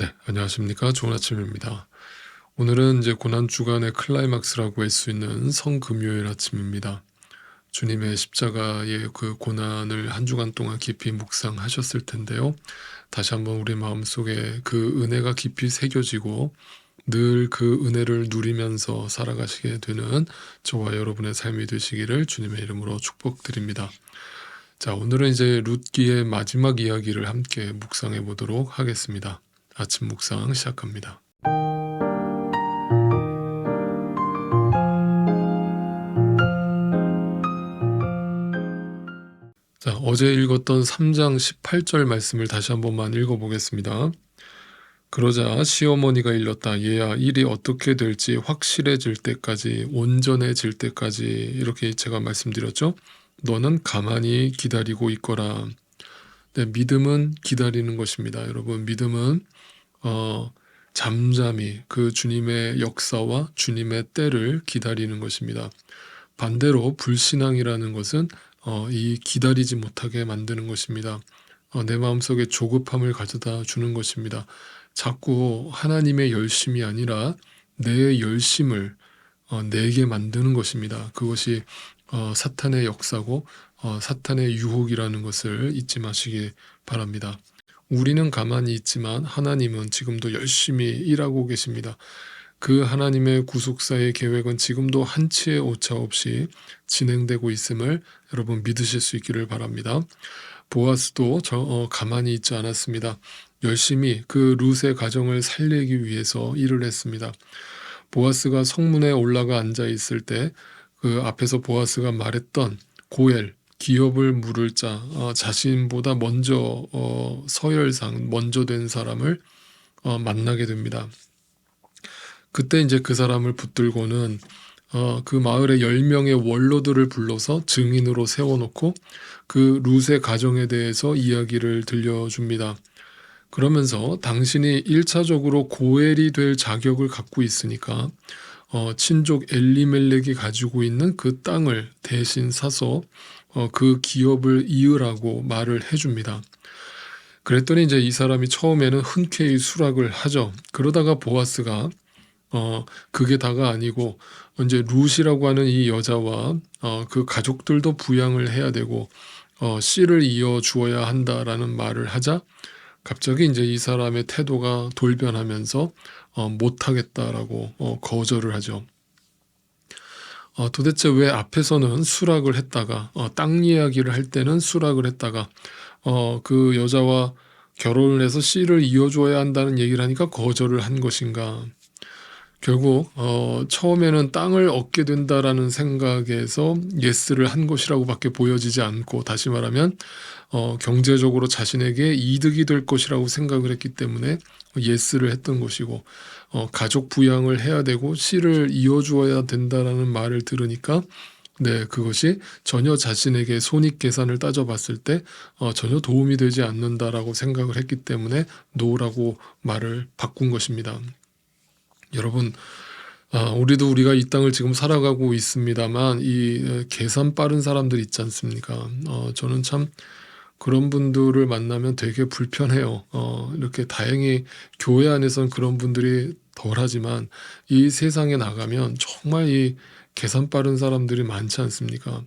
네, 안녕하십니까. 좋은 아침입니다. 오늘은 이제 고난 주간의 클라이막스라고 할 수 있는 성금요일 아침입니다. 주님의 십자가의 그 고난을 한 주간 동안 깊이 묵상하셨을 텐데요. 다시 한번 우리 마음속에 그 은혜가 깊이 새겨지고 늘 그 은혜를 누리면서 살아가시게 되는 저와 여러분의 삶이 되시기를 주님의 이름으로 축복드립니다. 자, 오늘은 이제 룻기의 마지막 이야기를 함께 묵상해 보도록 하겠습니다. 아침 묵상 시작합니다. 자, 어제 읽었던 3장 18절 말씀을 다시 한 번만 읽어보겠습니다. 그러자 시어머니가 일렀다. 얘야, 일이 어떻게 될지 확실해질 때까지, 온전해질 때까지, 이렇게 제가 말씀드렸죠. 너는 가만히 기다리고 있거라. 네, 믿음은 기다리는 것입니다. 여러분, 믿음은, 어, 잠잠히 그 주님의 역사와 주님의 때를 기다리는 것입니다. 반대로 불신앙이라는 것은 어, 이 기다리지 못하게 만드는 것입니다. 어, 내 마음속에 조급함을 가져다 주는 것입니다. 자꾸 하나님의 열심이 아니라 내 열심을 어, 내게 만드는 것입니다. 그것이 어, 사탄의 역사고 어, 사탄의 유혹이라는 것을 잊지 마시기 바랍니다. 우리는 가만히 있지만 하나님은 지금도 열심히 일하고 계십니다. 그 하나님의 구속사의 계획은 지금도 한치의 오차 없이 진행되고 있음을 여러분 믿으실 수 있기를 바랍니다. 보아스도 저 어, 가만히 있지 않았습니다. 열심히 그 룻의 가정을 살리기 위해서 일을 했습니다. 보아스가 성문에 올라가 앉아 있을 때 그 앞에서 보아스가 말했던 고엘 기업을 물을 자 어, 자신보다 먼저 어, 서열상 먼저 된 사람을 어, 만나게 됩니다. 그때 이제 그 사람을 붙들고는 어, 그 마을의 10명의 원로들을 불러서 증인으로 세워놓고 그 룻의 가정에 대해서 이야기를 들려줍니다. 그러면서 당신이 1차적으로 고엘이 될 자격을 갖고 있으니까 어, 친족 엘리멜렉이 가지고 있는 그 땅을 대신 사서 어, 그 기업을 이으라고 말을 해줍니다. 그랬더니 이제 이 사람이 처음에는 흔쾌히 수락을 하죠. 그러다가 보아스가 어, 그게 다가 아니고, 이제 룻이라고 하는 이 여자와 어, 그 가족들도 부양을 해야 되고, 어, 씨를 이어 주어야 한다라는 말을 하자, 갑자기 이제 이 사람의 태도가 돌변하면서 어, 못하겠다라고 어, 거절을 하죠. 어, 도대체 왜 앞에서는 수락을 했다가 어, 땅 이야기를 할 때는 수락을 했다가 어, 그 여자와 결혼을 해서 씨를 이어줘야 한다는 얘기를 하니까 거절을 한 것인가? 결국 어, 처음에는 땅을 얻게 된다라는 생각에서 예스를 한 것이라고밖에 보여지지 않고 다시 말하면 어, 경제적으로 자신에게 이득이 될 것이라고 생각을 했기 때문에 예스를 했던 것이고 어, 가족 부양을 해야 되고 씨를 이어주어야 된다라는 말을 들으니까 네, 그것이 전혀 자신에게 손익 계산을 따져봤을 때 어, 전혀 도움이 되지 않는다라고 생각을 했기 때문에 노라고 말을 바꾼 것입니다. 여러분, 아, 우리도 우리가 이 땅을 지금 살아가고 있습니다만 이 계산 빠른 사람들 있지 않습니까? 어, 저는 참 그런 분들을 만나면 되게 불편해요. 어, 이렇게 다행히 교회 안에선 그런 분들이 덜하지만 이 세상에 나가면 정말 이 계산 빠른 사람들이 많지 않습니까?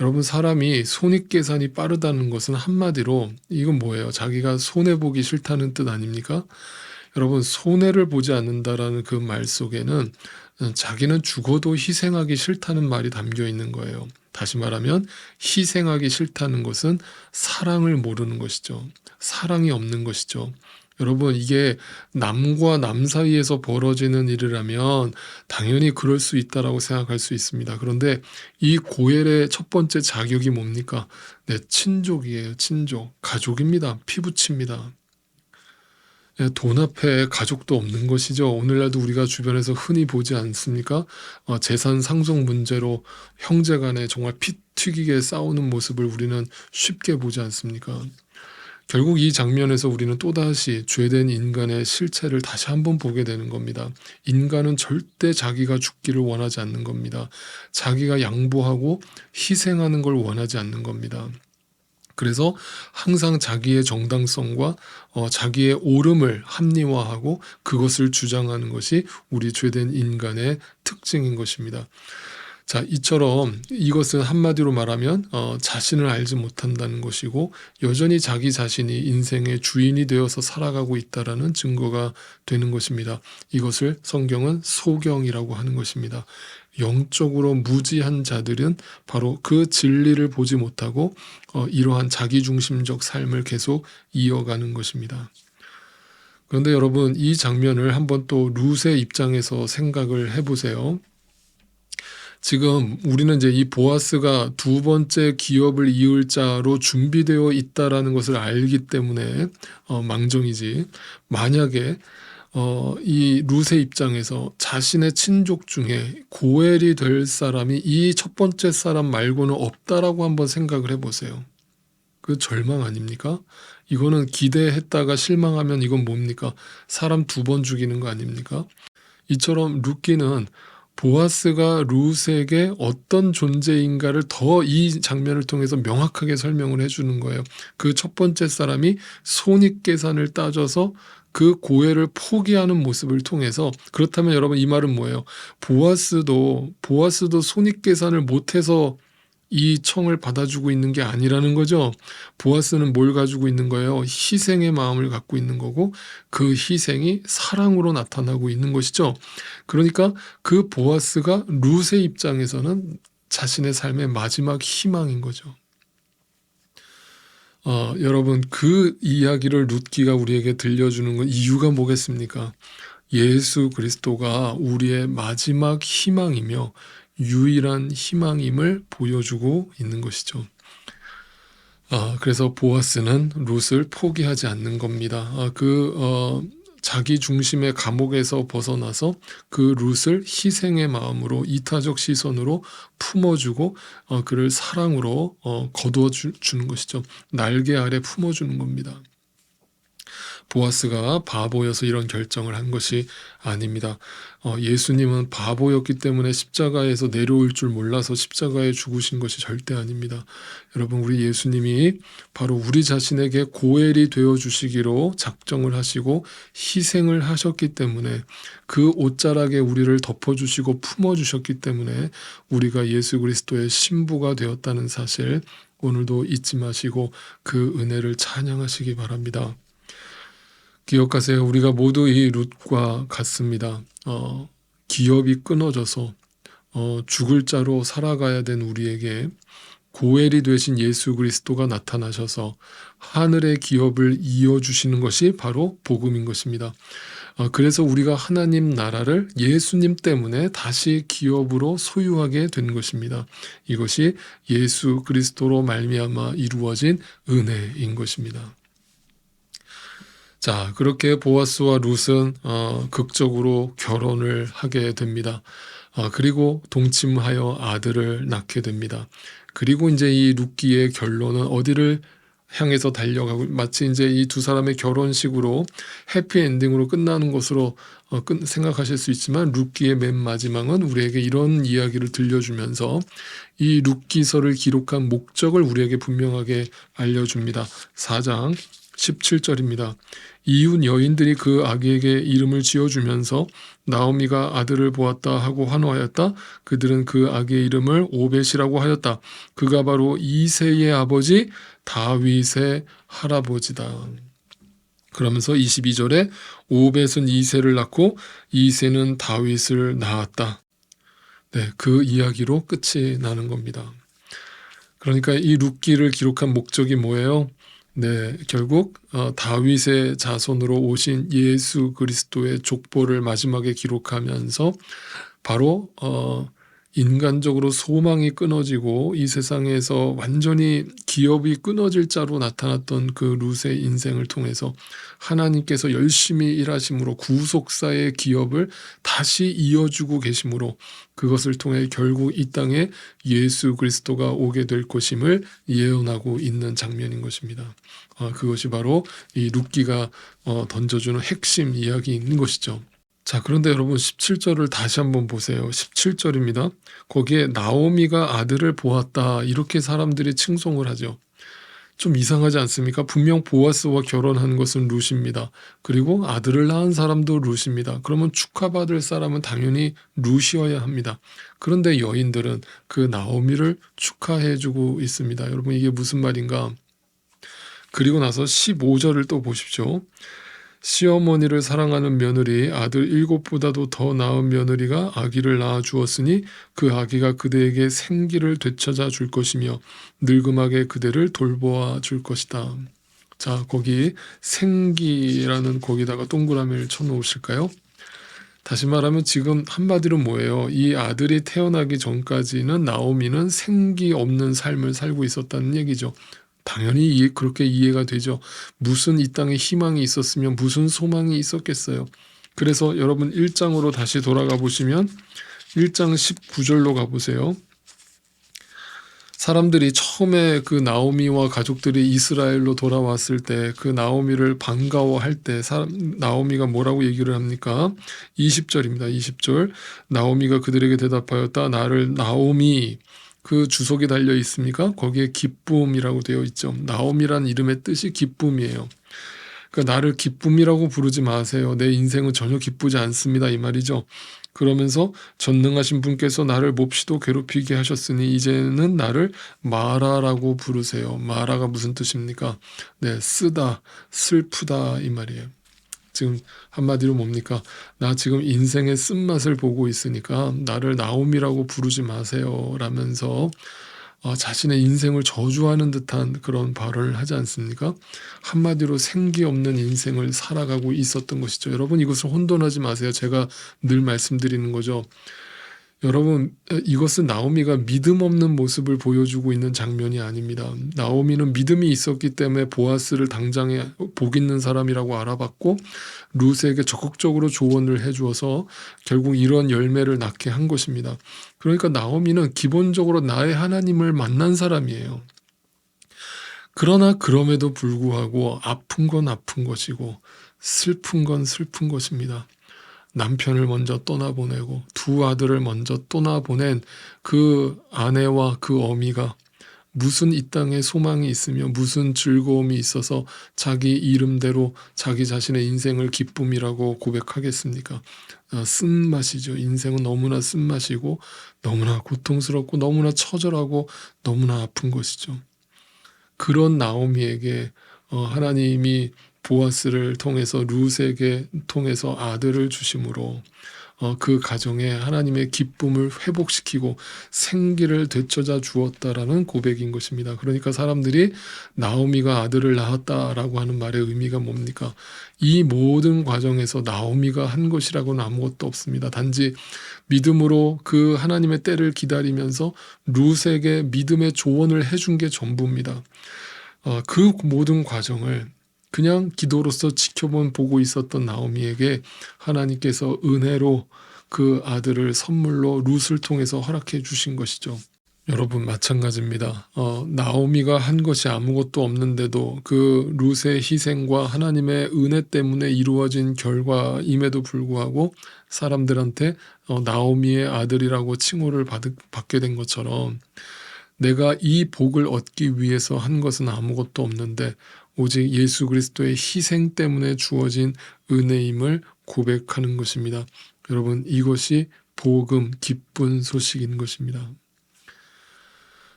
여러분 사람이 손익 계산이 빠르다는 것은 한마디로 이건 뭐예요? 자기가 손해 보기 싫다는 뜻 아닙니까? 여러분 손해를 보지 않는다라는 그 말 속에는 자기는 죽어도 희생하기 싫다는 말이 담겨 있는 거예요. 다시 말하면 희생하기 싫다는 것은 사랑을 모르는 것이죠. 사랑이 없는 것이죠. 여러분 이게 남과 남 사이에서 벌어지는 일이라면 당연히 그럴 수 있다라고 생각할 수 있습니다. 그런데 이 고엘의 첫 번째 자격이 뭡니까? 네, 친족이에요. 친족. 가족입니다. 피부칩니다. 예, 돈 앞에 가족도 없는 것이죠. 오늘날도 우리가 주변에서 흔히 보지 않습니까? 어, 재산 상속 문제로 형제 간에 정말 피 튀기게 싸우는 모습을 우리는 쉽게 보지 않습니까? 결국 이 장면에서 우리는 또다시 죄된 인간의 실체를 다시 한번 보게 되는 겁니다. 인간은 절대 자기가 죽기를 원하지 않는 겁니다. 자기가 양보하고 희생하는 걸 원하지 않는 겁니다. 그래서 항상 자기의 정당성과 어, 자기의 옳음을 합리화하고 그것을 주장하는 것이 우리 죄된 인간의 특징인 것입니다. 자, 이처럼 이것은 한마디로 말하면 어, 자신을 알지 못한다는 것이고 여전히 자기 자신이 인생의 주인이 되어서 살아가고 있다라는 증거가 되는 것입니다. 이것을 성경은 소경이라고 하는 것입니다. 영적으로 무지한 자들은 바로 그 진리를 보지 못하고 어, 이러한 자기중심적 삶을 계속 이어가는 것입니다. 그런데 여러분 이 장면을 한번 또 룻의 입장에서 생각을 해보세요. 지금 우리는 이제 이 보아스가 두 번째 기업을 이을 자로 준비되어 있다라는 것을 알기 때문에 어, 망정이지. 만약에 어, 이 룻의 입장에서 자신의 친족 중에 고엘이 될 사람이 이 첫 번째 사람 말고는 없다라고 한번 생각을 해보세요. 그 절망 아닙니까? 이거는 기대했다가 실망하면 이건 뭡니까? 사람 두 번 죽이는 거 아닙니까? 이처럼 룻기는 보아스가 룻에게 어떤 존재인가를 더 이 장면을 통해서 명확하게 설명을 해주는 거예요. 그 첫 번째 사람이 손익 계산을 따져서 그 고해를 포기하는 모습을 통해서 그렇다면 여러분 이 말은 뭐예요? 보아스도 보아스도 손익 계산을 못해서 이 청을 받아주고 있는 게 아니라는 거죠. 보아스는 뭘 가지고 있는 거예요? 희생의 마음을 갖고 있는 거고 그 희생이 사랑으로 나타나고 있는 것이죠. 그러니까 그 보아스가 룻의 입장에서는 자신의 삶의 마지막 희망인 거죠. 어, 여러분 그 이야기를 룻기가 우리에게 들려주는 건 이유가 뭐겠습니까? 예수 그리스도가 우리의 마지막 희망이며 유일한 희망임을 보여주고 있는 것이죠. 아, 그래서 보아스는 룻을 포기하지 않는 겁니다. 아, 그 어, 자기 중심의 감옥에서 벗어나서 그 룻을 희생의 마음으로 이타적 시선으로 품어주고 어, 그를 사랑으로 어, 거두어 주, 는 것이죠. 날개 아래 품어주는 겁니다. 보아스가 바보여서 이런 결정을 한 것이 아닙니다. 어, 예수님은 바보였기 때문에 십자가에서 내려올 줄 몰라서 십자가에 죽으신 것이 절대 아닙니다. 여러분, 우리 예수님이 바로 우리 자신에게 고엘이 되어 주시기로 작정을 하시고 희생을 하셨기 때문에 그 옷자락에 우리를 덮어주시고 품어주셨기 때문에 우리가 예수 그리스도의 신부가 되었다는 사실 오늘도 잊지 마시고 그 은혜를 찬양하시기 바랍니다. 기억하세요. 우리가 모두 이 룻과 같습니다. 어, 기업이 끊어져서 어, 죽을 자로 살아가야 된 우리에게 고엘이 되신 예수 그리스도가 나타나셔서 하늘의 기업을 이어주시는 것이 바로 복음인 것입니다. 어, 그래서 우리가 하나님 나라를 예수님 때문에 다시 기업으로 소유하게 된 것입니다. 이것이 예수 그리스도로 말미암아 이루어진 은혜인 것입니다. 자, 그렇게 보아스와 룻은 어, 극적으로 결혼을 하게 됩니다. 어, 그리고 동침하여 아들을 낳게 됩니다. 그리고 이제 이 룻기의 결론은 어디를 향해서 달려가고 마치 이제 이 두 사람의 결혼식으로 해피 엔딩으로 끝나는 것으로 어, 끝, 생각하실 수 있지만 룻기의 맨 마지막은 우리에게 이런 이야기를 들려주면서 이 룻기서를 기록한 목적을 우리에게 분명하게 알려줍니다. 4장 17절입니다. 이웃 여인들이 그 아기에게 이름을 지어주면서 나오미가 아들을 보았다 하고 환호하였다. 그들은 그 아기의 이름을 오벳이라고 하였다. 그가 바로 이세의 아버지 다윗의 할아버지다. 그러면서 22절에 오벳은 이세를 낳고 이세는 다윗을 낳았다. 네, 그 이야기로 끝이 나는 겁니다. 그러니까 이 룻기를 기록한 목적이 뭐예요? 네, 결국 어, 다윗의 자손으로 오신 예수 그리스도의 족보를 마지막에 기록하면서 바로 어, 인간적으로 소망이 끊어지고 이 세상에서 완전히 기업이 끊어질 자로 나타났던 그 룻의 인생을 통해서 하나님께서 열심히 일하심으로 구속사의 기업을 다시 이어주고 계심으로 그것을 통해 결국 이 땅에 예수 그리스도가 오게 될 것임을 예언하고 있는 장면인 것입니다. 아, 그것이 바로 이 룻기가 어, 던져주는 핵심 이야기인 것이죠. 자, 그런데 여러분 17절을 다시 한번 보세요. 17절입니다. 거기에 나오미가 아들을 보았다. 이렇게 사람들이 칭송을 하죠. 좀 이상하지 않습니까? 분명 보아스와 결혼한 것은 룻입니다. 그리고 아들을 낳은 사람도 룻입니다. 그러면 축하받을 사람은 당연히 룻이어야 합니다. 그런데 여인들은 그 나오미를 축하해주고 있습니다. 여러분 이게 무슨 말인가? 그리고 나서 15절을 또 보십시오. 시어머니를 사랑하는 며느리 아들 일곱보다도 더 나은 며느리가 아기를 낳아 주었으니 그 아기가 그대에게 생기를 되찾아 줄 것이며 늙음하게 그대를 돌보아 줄 것이다. 자, 거기 생기라는 거기다가 동그라미를 쳐 놓으실까요? 다시 말하면 지금 한마디로 뭐예요? 이 아들이 태어나기 전까지는 나오미는 생기 없는 삶을 살고 있었다는 얘기죠. 당연히 그렇게 이해가 되죠. 무슨 이 땅에 희망이 있었으면 무슨 소망이 있었겠어요. 그래서 여러분 1장으로 다시 돌아가 보시면 1장 19절로 가보세요. 사람들이 처음에 그 나오미와 가족들이 이스라엘로 돌아왔을 때 그 나오미를 반가워할 때 사람, 나오미가 뭐라고 얘기를 합니까? 20절입니다. 20절. 나오미가 그들에게 대답하였다. 나를 나오미 그 주석이 달려 있습니까? 거기에 기쁨이라고 되어 있죠. 나옴이란 이름의 뜻이 기쁨이에요. 그러니까 나를 기쁨이라고 부르지 마세요. 내 인생은 전혀 기쁘지 않습니다. 이 말이죠. 그러면서 전능하신 분께서 나를 몹시도 괴롭히게 하셨으니 이제는 나를 마라라고 부르세요. 마라가 무슨 뜻입니까? 네, 쓰다, 슬프다 이 말이에요. 지금 한마디로 뭡니까? 나 지금 인생의 쓴맛을 보고 있으니까 나를 나옴이라고 부르지 마세요. 라면서 어, 자신의 인생을 저주하는 듯한 그런 발언을 하지 않습니까? 한마디로 생기 없는 인생을 살아가고 있었던 것이죠. 여러분 이것을 혼돈하지 마세요. 제가 늘 말씀드리는 거죠. 여러분 이것은 나오미가 믿음 없는 모습을 보여주고 있는 장면이 아닙니다. 나오미는 믿음이 있었기 때문에 보아스를 당장에 복 있는 사람이라고 알아봤고 룻에게 적극적으로 조언을 해주어서 결국 이런 열매를 낳게 한 것입니다. 그러니까 나오미는 기본적으로 나의 하나님을 만난 사람이에요. 그러나 그럼에도 불구하고 아픈 건 아픈 것이고 슬픈 건 슬픈 것입니다. 남편을 먼저 떠나보내고 두 아들을 먼저 떠나보낸 그 아내와 그 어미가 무슨 이 땅에 소망이 있으며 무슨 즐거움이 있어서 자기 이름대로 자기 자신의 인생을 기쁨이라고 고백하겠습니까? 어, 쓴맛이죠. 인생은 너무나 쓴맛이고 너무나 고통스럽고 너무나 처절하고 너무나 아픈 것이죠. 그런 나오미에게 어, 하나님이 보아스를 통해서 룻에게 통해서 아들을 주심으로 어, 그 가정에 하나님의 기쁨을 회복시키고 생기를 되찾아 주었다라는 고백인 것입니다. 그러니까 사람들이 나오미가 아들을 낳았다라고 하는 말의 의미가 뭡니까? 이 모든 과정에서 나오미가 한 것이라고는 아무것도 없습니다. 단지 믿음으로 그 하나님의 때를 기다리면서 룻에게 믿음의 조언을 해준 게 전부입니다. 어, 그 모든 과정을 그냥 기도로서 지켜본 보고 있었던 나오미에게 하나님께서 은혜로 그 아들을 선물로 룻을 통해서 허락해 주신 것이죠. 여러분 마찬가지입니다. 어, 나오미가 한 것이 아무것도 없는데도 그 룻의 희생과 하나님의 은혜 때문에 이루어진 결과임에도 불구하고 사람들한테 어, 나오미의 아들이라고 칭호를 받, 받게 된 것처럼 내가 이 복을 얻기 위해서 한 것은 아무것도 없는데 오직 예수 그리스도의 희생 때문에 주어진 은혜임을 고백하는 것입니다. 여러분 이것이 복음 기쁜 소식인 것입니다.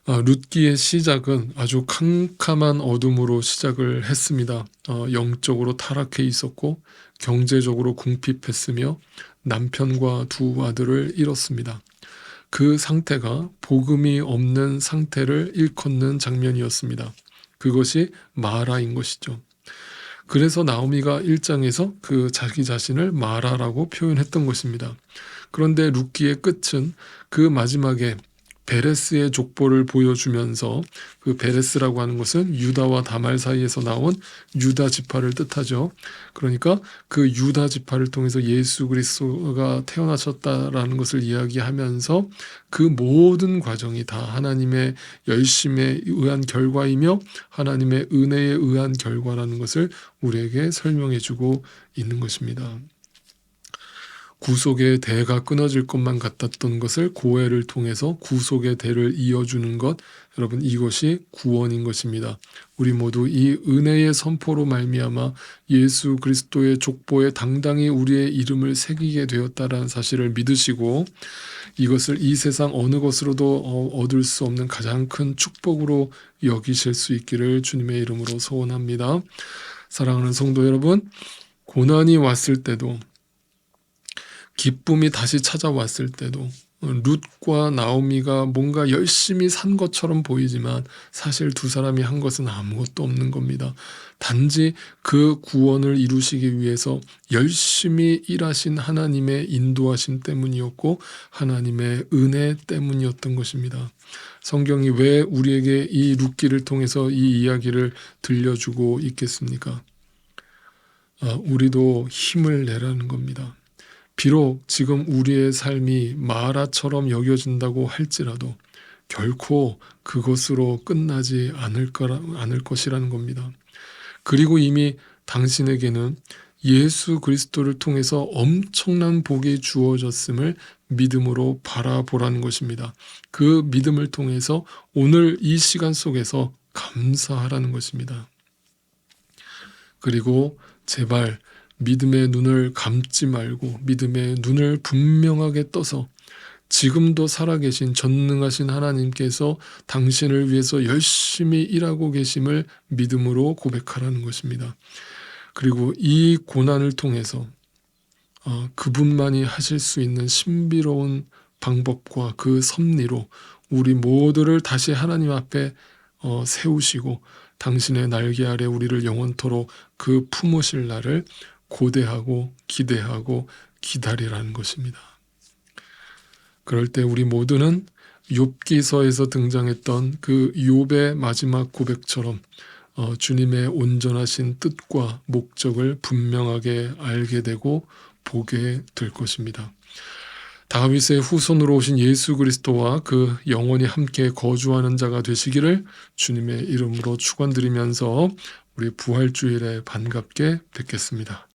아, 룻기의 시작은 아주 캄캄한 어둠으로 시작을 했습니다. 어, 영적으로 타락해 있었고 경제적으로 궁핍했으며 남편과 두 아들을 잃었습니다. 그 상태가 복음이 없는 상태를 일컫는 장면이었습니다. 그것이 마라인 것이죠. 그래서 나오미가 1장에서 그 자기 자신을 마라라고 표현했던 것입니다. 그런데 루키의 끝은 그 마지막에 베레스의 족보를 보여주면서 그 베레스라고 하는 것은 유다와 다말 사이에서 나온 유다 지파를 뜻하죠. 그러니까 그 유다 지파를 통해서 예수 그리스도가 태어나셨다라는 것을 이야기하면서 그 모든 과정이 다 하나님의 열심에 의한 결과이며 하나님의 은혜에 의한 결과라는 것을 우리에게 설명해 주고 있는 것입니다. 구속의 대가 끊어질 것만 같았던 것을 고해를 통해서 구속의 대를 이어주는 것 여러분 이것이 구원인 것입니다. 우리 모두 이 은혜의 선포로 말미암아 예수 그리스도의 족보에 당당히 우리의 이름을 새기게 되었다라는 사실을 믿으시고 이것을 이 세상 어느 것으로도 어, 얻을 수 없는 가장 큰 축복으로 여기실 수 있기를 주님의 이름으로 소원합니다. 사랑하는 성도 여러분, 고난이 왔을 때도 기쁨이 다시 찾아왔을 때도 룻과 나오미가 뭔가 열심히 산 것처럼 보이지만 사실 두 사람이 한 것은 아무것도 없는 겁니다. 단지 그 구원을 이루시기 위해서 열심히 일하신 하나님의 인도하심 때문이었고 하나님의 은혜 때문이었던 것입니다. 성경이 왜 우리에게 이 룻기를 통해서 이 이야기를 들려주고 있겠습니까? 아, 우리도 힘을 내라는 겁니다. 비록 지금 우리의 삶이 마라처럼 여겨진다고 할지라도 결코 그것으로 끝나지 않을 거라 않을 것이라는 겁니다. 그리고 이미 당신에게는 예수 그리스도를 통해서 엄청난 복이 주어졌음을 믿음으로 바라보라는 것입니다. 그 믿음을 통해서 오늘 이 시간 속에서 감사하라는 것입니다. 그리고 제발 믿음의 눈을 감지 말고 믿음의 눈을 분명하게 떠서 지금도 살아계신 전능하신 하나님께서 당신을 위해서 열심히 일하고 계심을 믿음으로 고백하라는 것입니다. 그리고 이 고난을 통해서 어, 그분만이 하실 수 있는 신비로운 방법과 그 섭리로 우리 모두를 다시 하나님 앞에 어, 세우시고 당신의 날개 아래 우리를 영원토록 그 품으실 날을 고대하고 기대하고 기다리라는 것입니다. 그럴 때 우리 모두는 욥기서에서 등장했던 그 욥의 마지막 고백처럼 어, 주님의 온전하신 뜻과 목적을 분명하게 알게 되고 보게 될 것입니다. 다윗의 후손으로 오신 예수 그리스도와 그 영원히 함께 거주하는 자가 되시기를 주님의 이름으로 축원드리면서 우리 부활 주일에 반갑게 뵙겠습니다.